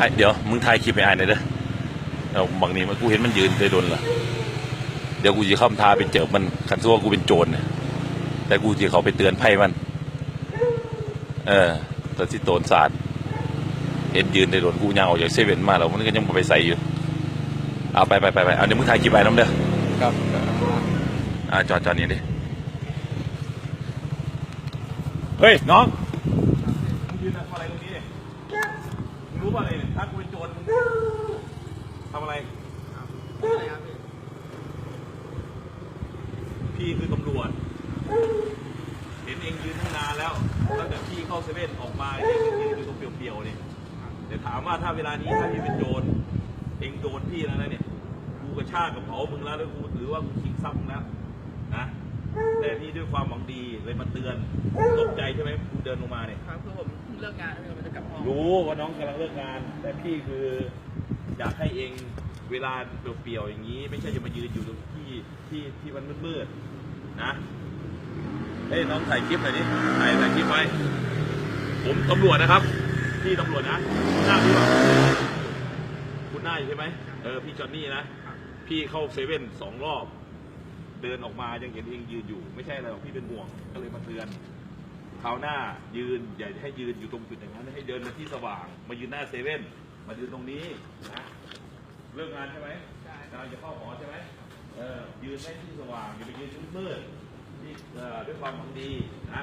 ถ่ายเดี๋ยวมึงถ่ายคลิปไปอ่านหน่อยเด้อเอาบางนี้มันกูเห็นมันยืนเคยโดนละเดี๋ยวกูจะเข้าทาไปเจอมันขันซัวากูเป็นโจรเนี่ยแต่กูจะเขาไปเตือนไพ่มัน เออตอนที่โตนศาสตร์เห็นยืนในโดนกูยางออกจากเซเว่นมาแล้วมันก็ยังบ่ไปใส่อยู่เอาไปไปไปไปเอาเดี๋ยวมึงถ่ายคลิปไปน้ำเด้อครับอ่าจอดจอดนี่ดิเฮ้ยน้องมึงยืนทำอะไรตรงนี้เนี่ยมึง รู้ป่ะเลยถ้ากูเป็นโจรมึงทำอะไร พี่คือตำรวจ เห็นเองยืนตั้งนานแล้วตั้งแต่พี่เข้าเซเว่นออกมาเองยืนอยู่ตรงเปลี่ยวๆเนี่ยแต่ถามว่าถ้าเวลานี้ถ้าพี่เป็นโจรเองโดนพี่แล้วนะเนี่ย กูกระชากกระเป๋ามึงแล้วแล้วกูถือว่ากูชิงทรัพย์มึงแล้วนะแต่ นี่ด้วยความหวังดีเลยมาเตือนตกใจใช่ไหมกูเดินลงมาเนี่ยครับคือผมเพิ่งเลิกงานแล้วมันจะกลับห้องรู้ว่าน้องกำลังเลิกงาน แต่พี่คืออยากให้เองเวลาเปลี่ยวๆอย่างนี้ ไม่ใช่จะมายืนอยู่ตรงที่ที่ที่มันมืดๆนะเฮ้ยน้องถ่ายคลิปหน่อยดิถ่ายถ่ายคลิปไว้ผมตำรวจนะครับพี่ตำรวจนะหน้าพี่ว่าคุณหน้าอยู่ใช่ไหมเออพี่จอนนี่นะ พี่เข้าเซเว่นสองรอบ เดินออกมายังเห็นเองยืนอยู่ไม่ใช่อะไรหรอกพี่เป็นห่วงก็เลยมาเตือนคราวหน้ายืนอย่าให้ยืนอยู่ตรงจุดอย่างนั้นให้เดินมาที่สว่าง มายืนหน้าเซเว่นมายืนตรงนี้นะเลิกงานใช่ไหมกำลังจะเข้าหอใช่ไหมเออยืนให้ที่สว่างอย่าไปยืนชุดมืดนี่ด้วยความหวังดีนะ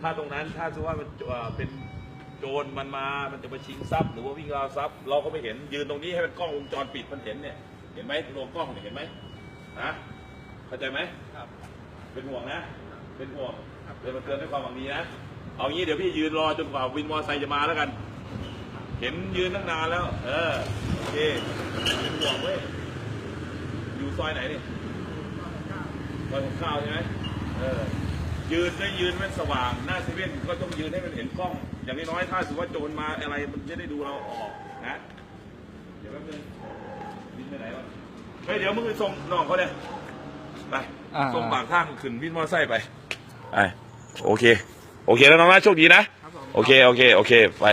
ถ้าตรงนั้นถ้าสมมติว่ามันเป็นโจรมันมามันจะมาชิงทรัพย์ หรือว่าวิ่งราวทรัพย์ เราก็ไม่เห็นยืนตรงนี้ให้มันกล้องวงจรปิดมันเห็นเนี่ยเห็นไหมโลกล้องเนี่ยเห็นไหมนะ เข้าใจไหมครับ เป็นห่วงนะ เป็นห่วงเลยมาเตือนด้วยความหวังดีนะ เอางี้เดี๋ยวพี่ยืนรอจนกว่าวินมอเตอร์ไซค์จะมาแล้วกัน เห็นยืนตั้งนานแล้ว เออ โอเค เป็นห่วงเว้ย อยู่ซอยไหนนี่ซอยของข้าวใช่ไหมเออ ยืนได้ยืนมันสว่าง หน้าเซเว่นก็ต้องยืนให้มันเห็นกล้อง อย่างน้อยๆถ้าสมมติว่าโจรมาอะไรมันจะได้ดูเราออกนะ เดี๋ยวแป๊บนึงวินไปไหนวะเฮ้ยเดี๋ยวมึงไปส่งน้องเขาเลย ไปอ่า ส่งปากทางขึ้นวินมอเตอร์ไซค์ไปไปโอเค โอเคแล้วน้องนะโชคดีนะครับผมโอเค โอเค โอเค ไป